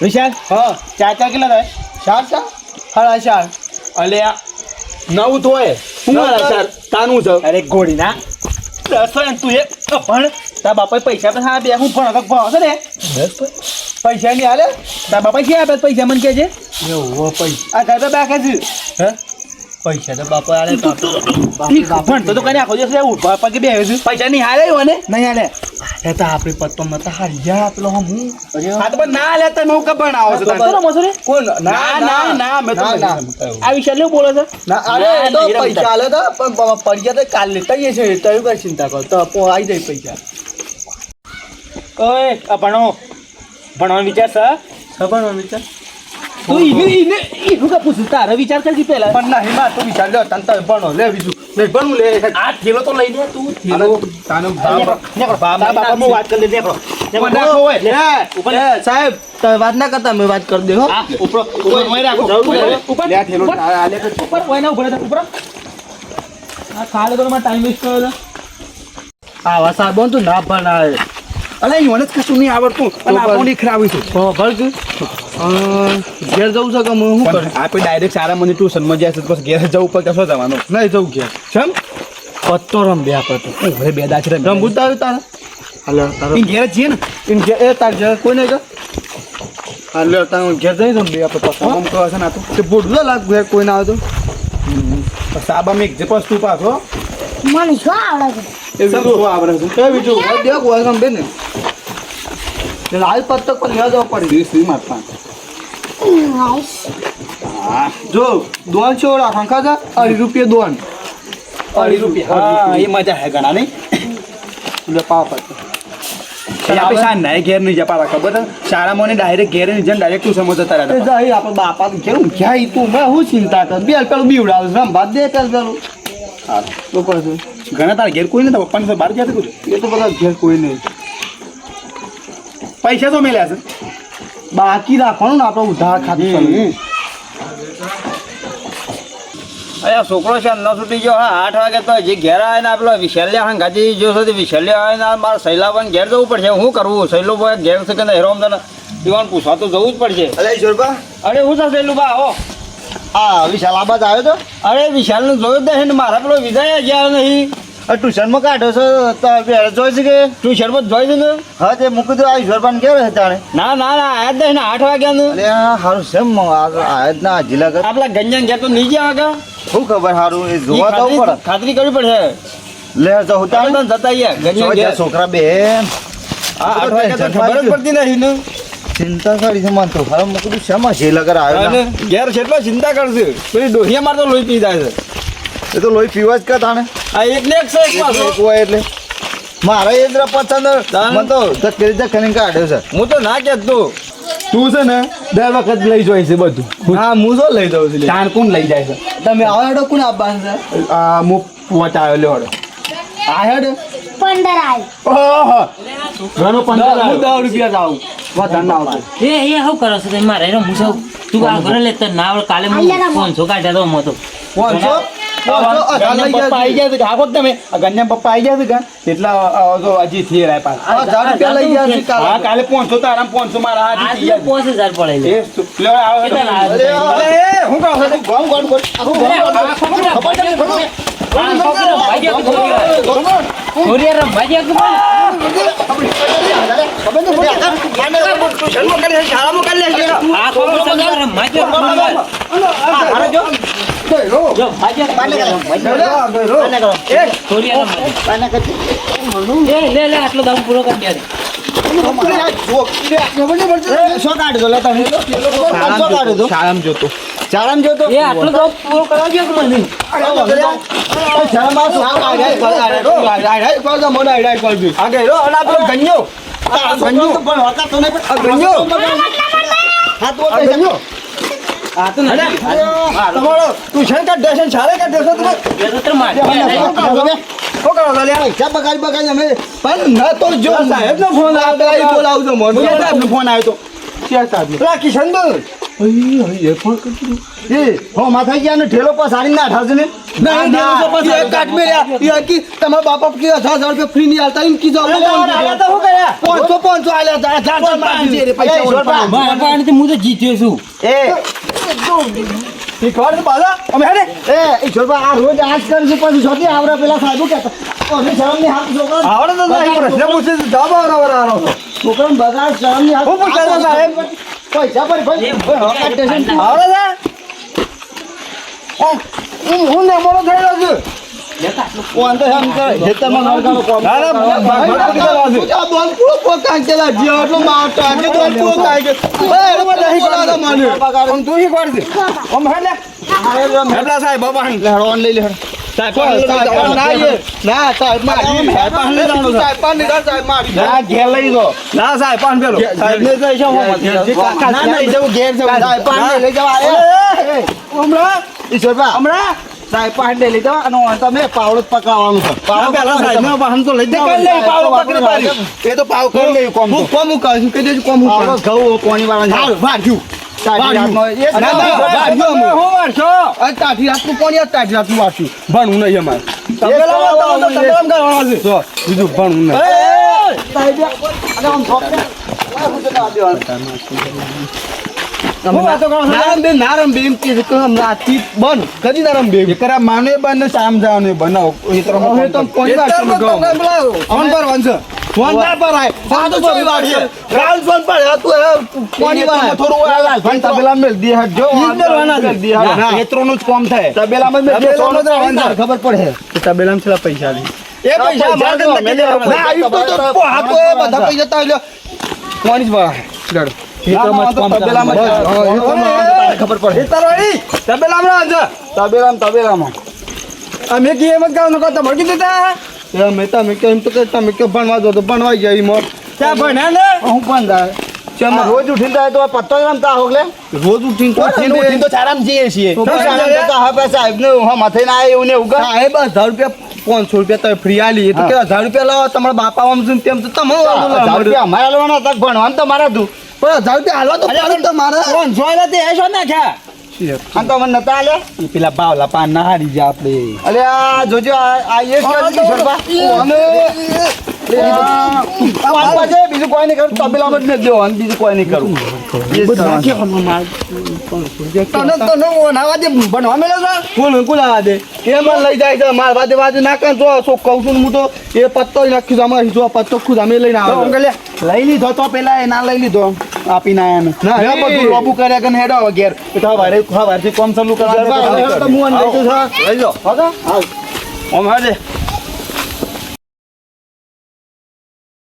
વિશાલ હા. ચાર ચાર કેટલા થાય? ચાર ચાર? હા ચાર. અલે આ નવ તો હોય. શું સાડા ચાર? તાનું છે. અરે ગોળી ના દસ તું એ ભણ. તાર બાપાએ પૈસા તો હા બે હું ભણ તો ભણો છો ને. પૈસા નહીં હાલે તા બાપા ક્યાં આપે? પૈસા મને કહેજે. એવું પૈસા. આ ઘર તો બાકા છે. હે? પૈસા તો બાપા હાલે પણ તો કરી આખો દિવસ ઊભા પગે બે છે. પૈસા નહીં હાલે ને નહીં હાલે એ તો આપણી પત્તોમાં તો હારી ગયા પેલો હું હા તો પણ ના લે તમે હું કબ ભણાવો છો તો તાર? રમો છો રે? કોણ? ના ના ના મે તો. આ વિશે ને બોલો છો? ના અરે તો પૈસા આલે તો પણ પ- પડી ગયા તો કાલ લેતા આવીએ છીએ. તો કઈ ચિંતા કરો. તો પો આવી જાય પૈસા. ઓય ભણો. ભણવાનો વિચાર છે ખબર મમ્મી ચાલ તું ઈને ઈને ઈનું કા પૂછું તારે વિચાર કરજી પહેલા પણ ના હિમા તું વિચાર લે તને તો ભણો લે બીજું નહીં ભણવું લે આ થેલો તો લઈ લે તું થેલો તાનું નેકળો, નેકળો. તારા બાપા વાત કરી લે નેકળો. નેકળો, નાખો હોય. લે. ઉપર સાહેબ તમે વાત ના કરતા મેં વાત કરી દે હો આ, ઉપર ઉપર મોય રાખો. ઉપર, ઉપર, લે થેલો આ લે ઉપર હોય ના ઊભો રહે ઉપર આ ખાલે તો મારે ટાઈમ વેસ્ટ કર્યો છે. આવા સાહેબ તું ના ભણાવે અલે મને જ કશું નહીં આવડતું. અને આપણને ખરાવી છે. ભણ ઘેર જવું છે કે હું શું કરું? આપણે ડાયરેક્ટ સારા મને ટ્યુશનમાં જાય છે પછી ઘેર જવું પડે કશો જવાનું? નહીં જવું ઘેર. છમ પત્તો રમ બે પત્તો તો. ઘરે બે દાચ રમ રમ તો આવ્યું તારે. હાલો તારે ઘેર જ છીએ ને. ઇન ઘેર એ તાર ઘેર કોઈ નહીં હાલો તારે ઘેર જઈ રમ બે પત્તો આમ કહો છે ને તો. તે બોડલો લાગ ઘેર કોઈ ના આવતું તો. સાબા મેં જે વસ્તુ પાછો. મને શું આવડે છે? રમ લાલ પત્તો પર લેવા જવા પડે. શ્રી માતા જો દોન છે ઓળા ખંખા છે અઢી રૂપિયા દોન. અઢી રૂપિયા. હા એ મજા હે ઘણા નહીં. એટલે પાવ પત્તો આપણે શા નાય ઘેર નહીં જપા રાખો ખબર છે? શાળામાં ડાયરેક્ટ ઘેર નહીં જઈને ડાયરેક્ટ તું જતા રહ્યા આપણે બાપા કેવું ક્યાં તું? મેં હું ચિંતા કર? બે પેલું બીવડાવ ભાત દે પેલું પેલું. હા. તો પછી ઘણા તારા ઘેર કોઈ નહીં તો પપ્પાને તો બહાર ગયા તું એ તો બધા ઘેર કોઈ નહીં. પૈસા તો મેલ્યા છે? બાકી રાખવાનું ને આપણે ઉધાર ખાતું. અરે છોકરો છે ન છૂટી ગયો. હા આઠ વાગે તો હજી ઘેર આવે ને પેલો વિશાલ્યા હંગાજી જો સુધી વિશાલ્યા આવે ને મારે પણ ઘેર જવું પડશે. હું કરવું સૈલો ભાઈ ઘેર છે કે નહીં? હેરો તને દિવાન પૂછવા તો જવું જ પડશે. અરે ઈશ્વરબા. અરે હું છે સૈલું બા હો આ વિશાલ આબાદ આવ્યો તો? અરે વિશાલને જોયું જ નહીં મારા પેલો વિદાય ગયા નહીં. ટ્યુશનમાં કાઢો છો જોઈ છે કે? શરબત જોઈ ને હા તે મૂકી દો આ ઈશ્વરબાન કેવો છે તાણે? ના ના ના આયા જ નહીં ને આઠ વાગ્યાનું. અરે સારું છે આયા જ ના જિલ્લા કર આપલા ગંજન ઘેર તો નહીં ગયા વાગે શું ખબર હારું એ જોવા તો ખાતરી- પડે. ખાતરી કરવી પડશે. લે તો હું તારે તાણે જતા જા છોકરા બે આ આઠ વાગ્યા તો ખબર જ પડતી નહીં ને. ચિંતા કરી છે માનતો તો મેં કીધું શેમાં જે લગર આવ્યો? ઘેર કેટલો ચિંતા કરશે પછી ડોહિયા માર તો લોહી પી જાય છે. એ તો લોહી પીવા જ કે તાણે? આ એટલે એક છે એક એક હોય એટલે. મારા એ જ પસંદ. મને તો ધક્કે ધક્કે કાઢ્યો છે. હું તો ના કહેતો. તું છે ને દર વખત લઈ જોઈ છે બધું. હા હું શું લઈ જાઉં છું જાણ કોણ લઈ જાય છે? તમે આવો હેડો કોણ આપવાનું છે? આ મુ પહોંચાયો લેવડો આ હેડ. પંદર આવ્યો ઓહો. ઘણો હું પંદર દસ રૂપિયા લાવું એ એ શું કરો છો તમે? મારે એનો મુસો તું આ ઘરે લેતો ના આવડે. કાલે હું ફોનસો કાઢ્યા તો મતો ભાઈ ગયા છે. કે આ આવી ગયા છે કે એટલા અ, તો હજી થી રહ્યા પાછા હજાર રૂપિયા લઈ ગયા છે હા કાલે. કાલે પોણસો તો આરામ પોણસો મારા હાથી થઈ આજનો ગયા પાંચ હજાર પડે છે. છે. એ શું? લે, અરે? એ, છું? આ છોકરો ગયો તો ખોડિયાર. ખોડિયાર ગયો તો. આ છોકરો તમને રમવા ગયો તો. જો, રમવા ગયો તો બોલ. ખોડિયાર ગયો. એ, લે લે આટલો દામ પૂરો કરી દે એ, શું? શું? શાળામાં જોતો ચારામ જો તો એ આટલો દામ પૂરો કરાવજો કે મને શરમ આવશે. આ. આ આ આ હોતા તો નહીં, પણ આ ગન્યો. હા, તો આ આ તો નથી તમારો ટ્યુશન કાઢ દેશે શાળે કાઢ દેશે તમે? તો? પૈસા બગાડી બગાડી અમે. પણ ન તો જો. સાહેબનો ફોન આવ્યો. બોલાવજો મને મુજે સાહેબનો ફોન આવ્યો તો. ક્યાં સાહેબ માથા ગયા ને ઠેલો પર સાડી ના? ઠાવશે ને નહીં તો પછી એક કાટ મેલ્યા એ કી તમારા બાપા કી હજાર હજાર રૂપિયા ફ્રી ની આલતા એમ કીધું? પાંચસો પાંચસો આલ્યા હતા હજાર હજાર મારી રે પૈસા મારા કારણથી હું તો જીત્યો છું. એ. શીખવાડ બાલા? અમે હેડે એ ઈશ્વરભા, આ રોજ આજ કરે પછી જોતી આવડે પેલા સાહેબો કહેતા. ઓને શરમની હાથ છોકરા આવડે તો નહીં પ્રશ્ન પૂછે જવાબ આવડે આવડે છોકરાને બગાડ શરમની હાથ હું પૂછે સાહેબ? પૈસા પર ભાઈ. ઓમ, હું હું ને મોડો થઈ રહ્યો છું. બાબા લઈ લે તમે પાવડો પકડવાનું છે પાવ પેલા સાહેબ ને વાહન તો લઈ પાવડો પકડી એ તો પાવ કરી લઈ કોમ કોમ કહું દેજો કોમ ઘઉં કોણી વાળા ભાગ્યું ભણવું નહીં અમારે. બીજું ભણવું નહીં. માને બનાવો તો તો ફોન ના પર આય. ફોન તો ચોરી વાળી છે. ફોન પર હે, કોની વાત? થોડું આ લાલ ભાઈ તબેલા મેલ દે હાથ જો મેલ દે. ના. કામ થાય તબેલામાં મેં બે તબેલામાં જ રહેવાનું. ખબર પડે તબેલામાં છેલ્લા પૈસા દે એ પૈસા તો ના, તો તો હાથો એ બધા લ્યો. કોની જ વાળા? લડ. કામ તારે ખબર પડે. તબેલામાં તબેલામાં તબેલામાં અમે કી એમ જ કહો નકર તમારે કીધું તા? એ મેં તમે કેમ તો કે તમે કે ભણવા દો તો ભણવા જાય એમાં. ત્યાં ભણ્યા ને? હું પણ જાય. આ રોજ ઉઠીને જાય તો પત્તો રમતા હોગલે રોજ ઉઠીને તો ઉઠીને ઉઠીને તો ચારામ જઈએ છીએ. તો પછી તો હવે સાહેબ ને હા માથે ના આવે એવું ને એવું કરે. સાહેબ હજાર રૂપિયા પાંચસો રૂપિયા તમે ફ્રી આલી. એ તો કે હજાર રૂપિયા લાવો તમારા બાપા આમ છે તેમ છે. તમે રૂપિયા અમારા લેવાના ભણવાનું તો મારા તું પણ હજાર રૂપિયા હાલવા તો તે એસો નાખ્યા આ તો મને નતા આલે એ પેલા બાવલા પાન ના હારી જાય આપણે. અલે આ જોજો આ એ જ બીજું કોઈ નહીં કરું તબેલામાં જ મેં દેવાનું બીજું કોઈ નહીં કરું. તને તને ઓનાવા દે બનવા મેળે છે? કોણ કોણ આવા દે? એ મને લઈ જાય છે મારા વાદે વાદે ના કરે જો શું કહું છું હું તો એ પત્તો જ નાખી દઉં અમારે જો પત્તો ખુદ અમે લઈને આવો આવે અંકલ લઈ લીધો તો પેલા એ ના લઈ લીધો. આપીને ના ને હવે બધું લોબુ કર્યા કે હેડો હવે ઘેર. તો હવારે હવારથી કોમ ચાલુ કરવા હું લઈ જાઉં હા? હા ઓમ હેડે